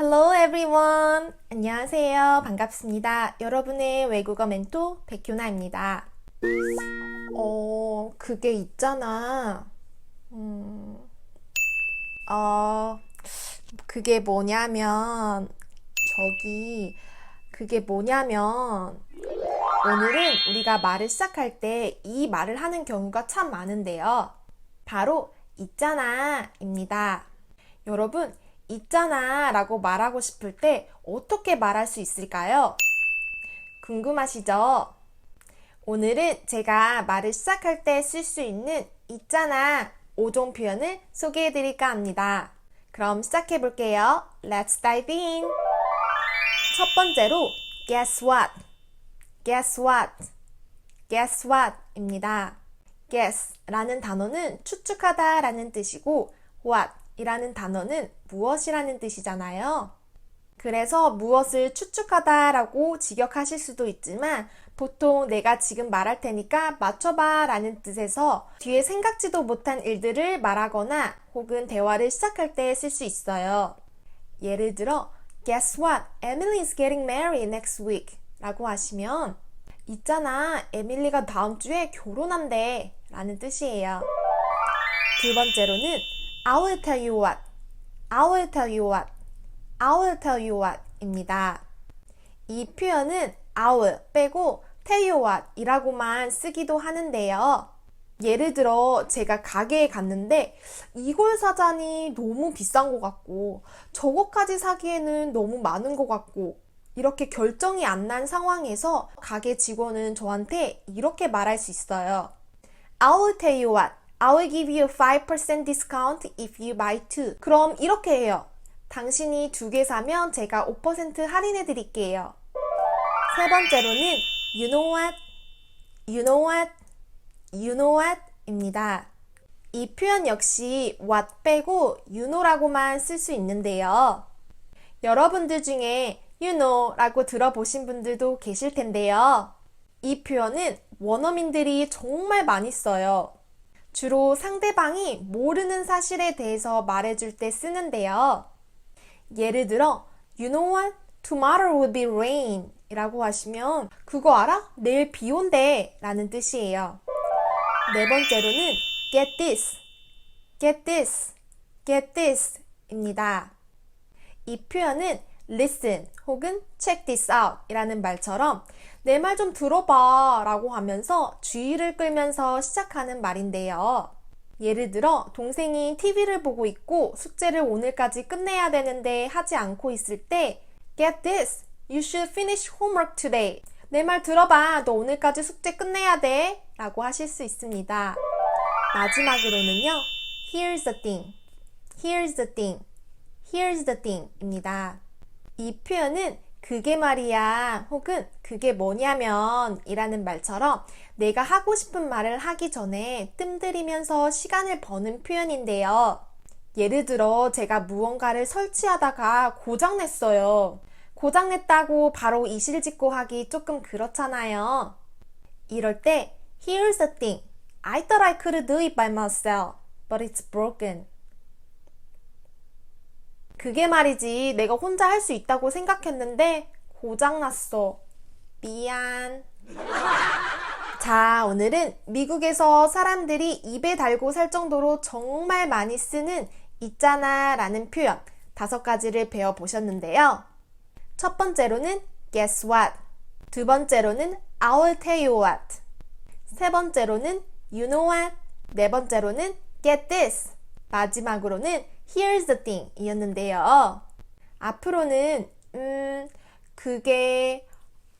everyone. 안녕하세요. 반갑습니다. 여러분의 외국어 멘토 백효나입니다. 어, 그게 있잖아. 음, 어, 그게 뭐냐면, 저기, 그게 뭐냐면, 오늘은 우리가 말을 시작할 때 이 말을 하는 경우가 참 많은데요. 바로 있잖아 입니다. 여러분, 있잖아 라고 말하고 싶을 때 어떻게 말할 수 있을까요? 궁금하시죠? 오늘은 제가 말을 시작할 때 쓸 수 있는 있잖아 5종 표현을 소개해 드릴까 합니다. 그럼 시작해 볼게요. Let's dive in. 첫 번째로 guess what? guess what? guess what? 입니다. guess 라는 단어는 추측하다 라는 뜻이고 what 이라는 단어는 무엇이라는 뜻이잖아요. 그래서 무엇을 추측하다 라고 직역하실 수도 있지만 보통 내가 지금 말할 테니까 맞춰봐 라는 뜻에서 뒤에 생각지도 못한 일들을 말하거나 혹은 대화를 시작할 때 쓸 수 있어요. 예를 들어, Guess what? Emily is getting married next week 라고 하시면 있잖아, 에밀리가 다음 주에 결혼한대 라는 뜻이에요. 두 번째로는 I will tell you what. I will tell you what. I will tell you what 입니다. 이 표현은 I will 빼고 tell you what 이라고만 쓰기도 하는데요. 예를 들어 제가 가게에 갔는데 이걸 사자니 너무 비싼 것 같고 저거까지 사기에는 너무 많은 것 같고 이렇게 결정이 안 난 상황에서 가게 직원은 저한테 이렇게 말할 수 있어요. I will tell you what. I will give you 5% discount if you buy two. 그럼 이렇게 해요. 당신이 두 개 사면 제가 5% 할인해 드릴게요. 세 번째로는 you know what, you know what, you know what 입니다. 이 표현 역시 what 빼고 you know라고만 쓸 수 있는데요. 여러분들 중에 you know 라고 들어보신 분들도 계실 텐데요. 이 표현은 원어민들이 정말 많이 써요. 주로 상대방이 모르는 사실에 대해서 말해줄 때 쓰는데요. 예를 들어, You know what? Tomorrow will be rain 이라고 하시면, 그거 알아? 내일 비 온대 라는 뜻이에요. 네 번째로는 get this, get this, get this 입니다. 이 표현은 listen 혹은 check this out 이라는 말처럼 내 말 좀 들어봐 라고 하면서 주의를 끌면서 시작하는 말인데요. 예를 들어 동생이 TV를 보고 있고 숙제를 오늘까지 끝내야 되는데 하지 않고 있을 때 Get this! You should finish homework today. 내 말 들어봐. 너 오늘까지 숙제 끝내야 돼. 라고 하실 수 있습니다. 마지막으로는요. Here's the thing. Here's the thing. Here's the thing 입니다. 이 표현은 그게 말이야 혹은 그게 뭐냐면 이라는 말처럼 내가 하고 싶은 말을 하기 전에 뜸들이면서 시간을 버는 표현인데요. 예를 들어 제가 무언가를 설치하다가 고장냈어요. 고장냈다고 바로 이실직고 하기 조금 그렇잖아요. 이럴 때 Here's the thing. I thought I could do it by myself, but it's broken. 그게 말이지 내가 혼자 할 수 있다고 생각했는데 고장났어. 미안. 자, 오늘은 미국에서 사람들이 입에 달고 살 정도로 정말 많이 쓰는 있잖아 라는 표현 다섯 가지를 배워보셨는데요. 첫 번째로는 guess what. 두 번째로는 I'll tell you what. 세 번째로는 you know what. 네 번째로는 get this. 마지막으로는 here's the thing 이었는데요. 앞으로는, 음, 그게,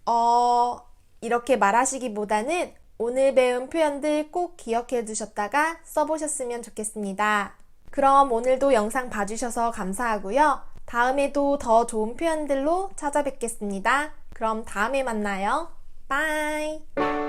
어, 이렇게 말하시기보다는 오늘 배운 표현들 꼭 기억해 두셨다가 써보셨으면 좋겠습니다. 그럼 오늘도 영상 봐주셔서 감사하고요. 다음에도 더 좋은 표현들로 찾아뵙겠습니다. 그럼 다음에 만나요. 바이!